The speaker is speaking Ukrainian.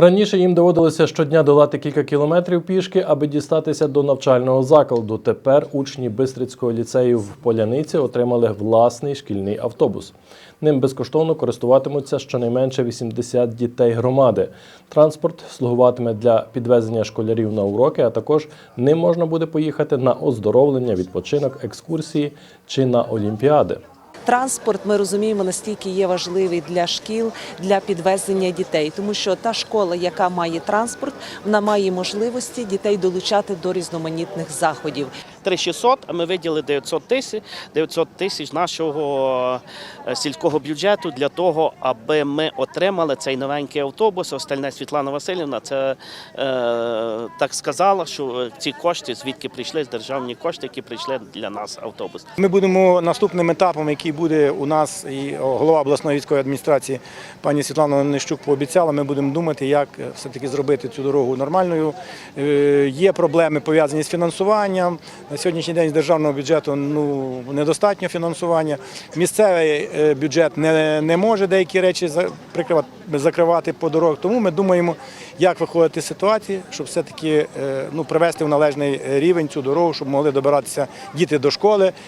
Раніше їм доводилося щодня долати кілька кілометрів пішки, аби дістатися до навчального закладу. Тепер учні Бистрицького ліцею в Поляниці отримали власний шкільний автобус. Ним безкоштовно користуватимуться щонайменше 80 дітей громади. Транспорт слугуватиме для підвезення школярів на уроки, а також ним можна буде поїхати на оздоровлення, відпочинок, екскурсії чи на олімпіади. Транспорт ми розуміємо настільки є важливий для шкіл для підвезення дітей, тому що та школа, яка має транспорт, вона має можливості дітей долучати до різноманітних заходів. 3600, а ми виділили 900 тисяч 900 тисяч нашого е, сільського бюджету для того, аби ми отримали цей новенький автобус. Остальне Світлана Васильівна це е, так сказала, що ці кошти звідки прийшли з державні кошти, які прийшли для нас автобус. Ми будемо наступним етапом, який буде у нас, і голова обласної військової адміністрації пані Світлана Нещук пообіцяла. Ми будемо думати, як все-таки зробити цю дорогу нормальною. Е, Є проблеми пов'язані з фінансуванням. На сьогоднішній день з державного бюджету ну недостатньо фінансування. Місцевий е, бюджет не, не може деякі речі закривати по дорогах. Тому ми думаємо, як виходити з ситуації, щоб все-таки е, ну, привести в належний рівень цю дорогу, щоб могли добиратися діти до школи,